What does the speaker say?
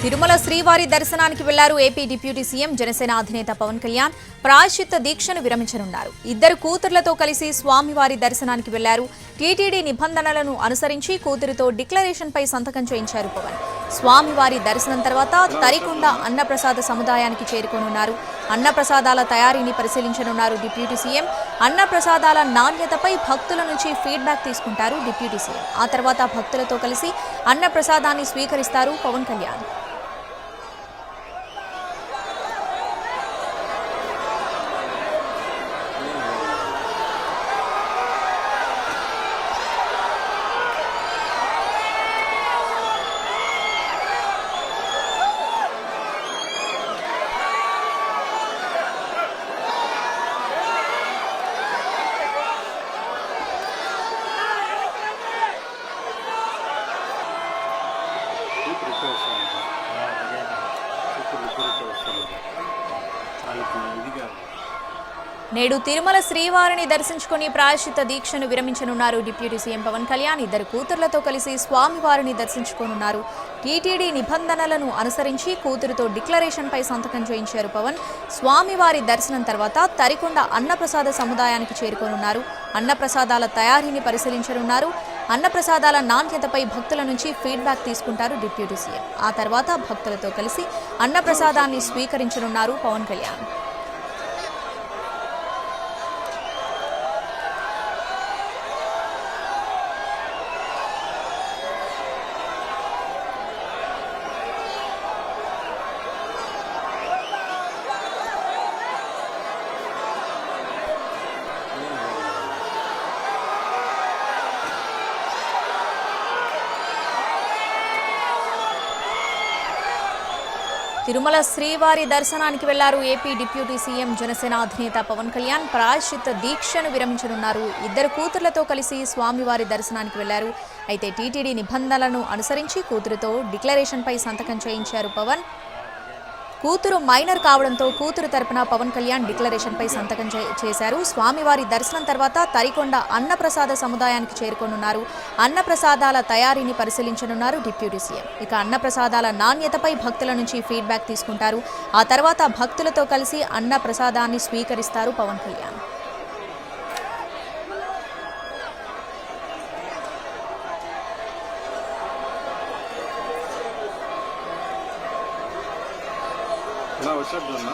తిరుమల శ్రీవారి దర్శనానికి వెళ్ళారు ఏపీ డిప్యూటీ సీఎం జనసేన అధినేత పవన్ కళ్యాణ్. ప్రాయశ్చిత్త దీక్షను విరమించనున్నారు. ఇద్దరు కూతుర్లతో కలిసి స్వామివారి దర్శనానికి వెళ్ళారు. టీటీడీ నిబంధనలను అనుసరించి కూతురితో డిక్లరేషన్ పై సంతకం చేయించారు పవన్. స్వామివారి దర్శనం తర్వాత తరికొండ అన్నప్రసాద సముదాయానికి చేరుకోనున్నారు. అన్నప్రసాదాల తయారీని పరిశీలించనున్నారు డిప్యూటీ సీఎం. అన్నప్రసాదాల నాణ్యతపై భక్తుల నుంచి ఫీడ్బ్యాక్ తీసుకుంటారు డిప్యూటీ సీఎం. ఆ తర్వాత భక్తులతో కలిసి అన్నప్రసాదాన్ని స్వీకరిస్తారు పవన్ కళ్యాణ్. నేడు తిరుమల శ్రీవారిని దర్శించుకుని ప్రాయశ్చిత దీక్షను విరమించనున్నారు డిప్యూటీ సీఎం పవన్ కళ్యాణ్. ఇద్దరు కూతుర్లతో కలిసి స్వామివారిని దర్శించుకోనున్నారు. టీటీడీ నిబంధనలను అనుసరించి కూతురుతో డిక్లరేషన్పై సంతకం చేయించారు పవన్. స్వామివారి దర్శనం తర్వాత తరికొండ అన్నప్రసాద సముదాయానికి చేరుకోనున్నారు. అన్నప్రసాదాల తయారీని పరిశీలించనున్నారు. అన్నప్రసాదాల నాణ్యతపై భక్తుల నుంచి ఫీడ్బ్యాక్ తీసుకుంటారు డిప్యూటీ సీఎం. ఆ తర్వాత భక్తులతో కలిసి అన్నప్రసాదాన్ని స్వీకరించనున్నారు పవన్ కళ్యాణ్. తిరుమల శ్రీవారి దర్శనానికి వెళ్ళారు ఏపీ డిప్యూటీ సీఎం జనసేన అధినేత పవన్ కళ్యాణ్. ప్రాయశ్చిత్త దీక్షను విరమించనున్నారు. ఇద్దరు కూతుర్లతో కలిసి స్వామివారి దర్శనానికి వెళ్ళారు. అయితే టీటీడీ నిబంధనలను అనుసరించి కూతురుతో డిక్లరేషన్పై సంతకం చేయించారు పవన్. కూతురు మైనర్ కావడంతో కూతురు తరపున పవన్ కళ్యాణ్ డిక్లరేషన్పై సంతకం చే- చేశారు. స్వామివారి దర్శనం తర్వాత తరికొండ అన్నప్రసాద సముదాయానికి చేరుకోనున్నారు. అన్నప్రసాదాల తయారీని పరిశీలించనున్నారు డిప్యూటీ సీఎం. ఇక అన్నప్రసాదాల నాణ్యతపై భక్తుల నుంచి ఫీడ్బ్యాక్ తీసుకుంటారు. ఆ తర్వాత భక్తులతో కలిసి అన్నప్రసాదాన్ని స్వీకరిస్తారు పవన్ కళ్యాణ్. ఇలా వచ్చేద్దు అన్న